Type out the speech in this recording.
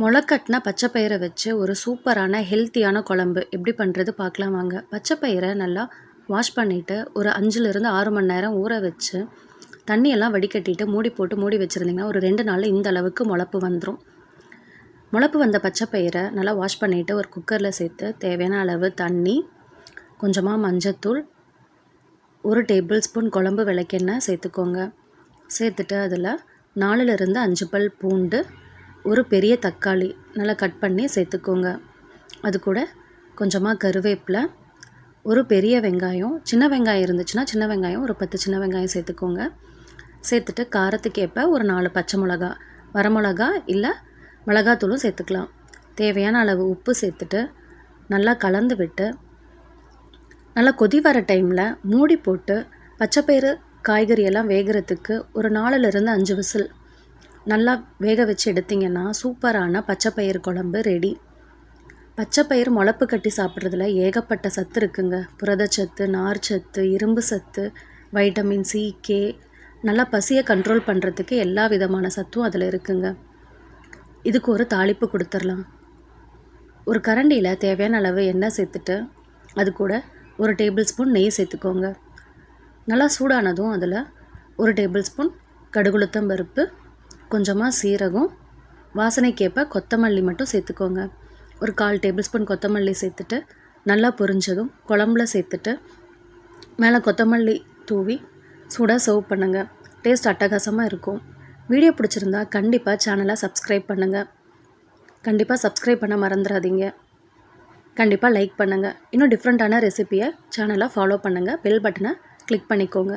முளைக்கட்டின பச்சைப்பயிரை வச்சு ஒரு சூப்பரான ஹெல்த்தியான குழம்பு. எப்படி பண்ணுறது பார்க்கலாம் வாங்க. பச்சைப்பயிரை நல்லா வாஷ் பண்ணிவிட்டு ஒரு அஞ்சுலேருந்து ஆறு மணி நேரம் ஊற வச்சு தண்ணியெல்லாம் வடிகட்டிட்டு மூடி போட்டு மூடி வச்சுருந்தீங்கன்னா ஒரு ரெண்டு நாளில் இந்த அளவுக்கு முளப்பு வந்துடும் முளப்பு வந்த பச்சைப்பயிரை நல்லா வாஷ் பண்ணிவிட்டு ஒரு குக்கரில் சேர்த்து தேவையான அளவு தண்ணி கொஞ்சமாக மஞ்சத்தூள் ஒரு டேபிள் ஸ்பூன் குழம்பு விளக்கெண்ணெய் சேர்த்துக்கோங்க. சேர்த்துட்டு அதில் நாலுலேருந்து அஞ்சு பல் பூண்டு ஒரு பெரிய தக்காளி நல்லா கட் பண்ணி சேர்த்துக்கோங்க. அது கூட கொஞ்சமாக கருவேப்பிலை ஒரு பெரிய வெங்காயம் சின்ன வெங்காயம் இருந்துச்சுன்னா சின்ன வெங்காயம் ஒரு பத்து சின்ன வெங்காயம் சேர்த்துக்கோங்க. சேர்த்துட்டு காரத்துக்கு ஏற்ப ஒரு நாலு பச்சை மிளகா வரமிளகா இல்லை மிளகாத்தூளும் சேர்த்துக்கலாம். தேவையான அளவு உப்பு சேர்த்துட்டு நல்லா கலந்து விட்டு நல்லா கொதி வர டைமில் மூடி போட்டு பச்சைப்பயிறு காய்கறி எல்லாம் வேகிறதுக்கு ஒரு நாலுலேருந்து அஞ்சு விசில் நல்லா வேக வச்சு எடுத்திங்கன்னா சூப்பரான பச்சைப்பயிர் குழம்பு ரெடி பச்சைப்பயிர் முளப்பு கட்டி சாப்பிட்றதுல ஏகப்பட்ட சத்து இருக்குங்க. புரதச்சத்து நார்ச்சத்து இரும்பு சத்து வைட்டமின் சி கே நல்லா பசியை கண்ட்ரோல் பண்ணுறதுக்கு எல்லா விதமான சத்தும் அதில் இருக்குங்க. இதுக்கு ஒரு தாளிப்பு கொடுத்துர்லாம் ஒரு கரண்டியில் தேவையான அளவு எண்ணெய் சேர்த்துட்டு அது கூட ஒரு டேபிள் ஸ்பூன் நெய் சேர்த்துக்கோங்க. நல்லா சூடானதும் அதில் ஒரு டேபிள் ஸ்பூன் கடுகுளுத்தம் பருப்பு கொஞ்சமாக சீரகம் வாசனைக்கேற்ப கொத்தமல்லி மட்டும் சேர்த்துக்கோங்க. ஒரு கால் டேபிள் ஸ்பூன் கொத்தமல்லி சேர்த்துட்டு நல்லா பொரிஞ்சதும் குழம்புல சேர்த்துட்டு மேலே கொத்தமல்லி தூவி சூடாக சர்வ் பண்ணுங்கள் டேஸ்ட் அட்டகாசமாக இருக்கும். வீடியோ பிடிச்சிருந்தா கண்டிப்பாக சேனலை சப்ஸ்கிரைப் பண்ணுங்கள் கண்டிப்பாக சப்ஸ்கிரைப் பண்ண மறந்துடாதீங்க கண்டிப்பாக லைக் பண்ணுங்கள் இன்னும் டிஃப்ரெண்ட்டான ரெசிப்பியை சேனலை ஃபாலோ பண்ணுங்கள் பெல் பட்டனை கிளிக் பண்ணிக்கோங்க.